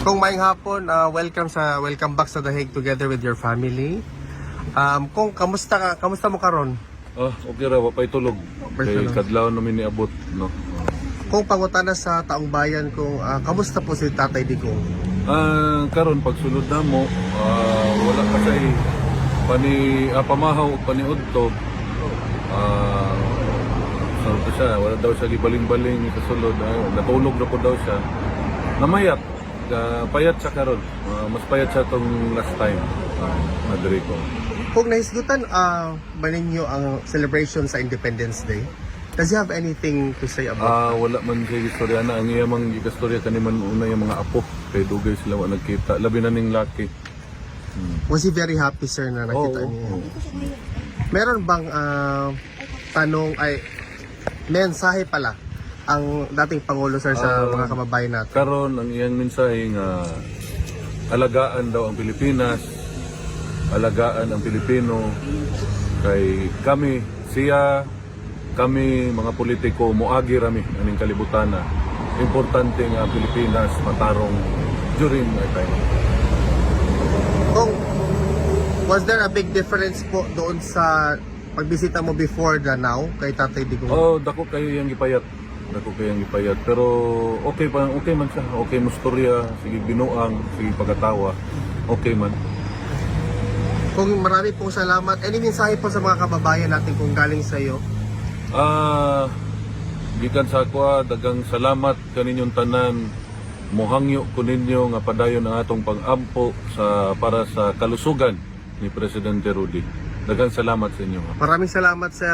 Kung maing hapon, ah, welcome sa welcome back sa The Hague together with your family. Um, kung kamusta ka, kamusta mo karon? Ah, okay ra, wapay tulog. Wapay Kay tulog. kadlaw namin niabot, no. Kung pangutana sa taong bayan kung ah, kamusta po si Tatay Digong? Ah, karon pagsulod na mo, ah, wala pa say pani ah, pamahaw ug paniudto. Ah, pa siya, wala daw siya gibaling-baling sa sulod. Ah, natulog na po daw siya. Namayat. Ah, payat siya karon. Ah, mas payat siya tong last time. Uh, Madrigo. Kung nahisgutan ah, ba ninyo ang celebration sa Independence Day, does he have anything to say about Ah, wala man siya istorya na. Ang iyamang ikastorya kaniman una yung mga apo. Kay dugay sila wa nagkita. Labi na ning laki. Was he very happy, sir, na nakita niyo? oo. Meron bang ah, tanong, ay, mensahe pala ang dating Pangulo, sir, sa Ah, mga kababayan natin? Karon ang iyang mensahe nga alagaan daw ang Pilipinas, alagaan ang Pilipino kay kami siya kami mga politiko moagi rami aning kalibutan na importante nga ang Pilipinas matarong during my time. Kung, was there a big difference po doon sa pagbisita mo before the now kay Tatay Digong? Oh, dako kayo yang gipayat. Dako kayo yang gipayat. Pero okay pa, okay man siya. Okay mo storya, sige binuang, sige pagkatawa. Okay man. Kung marami pong salamat, any mensahe po sa mga kababayan natin kung galing sa iyo? Ah, gikan sa ako ah, dagang salamat kaninyong tanan. Mohangyo ko ninyo nga padayon ang atong pag-ampo sa para sa kalusugan ni Presidente Rudy. Dagang salamat sa inyo. ha. Maraming salamat, sir.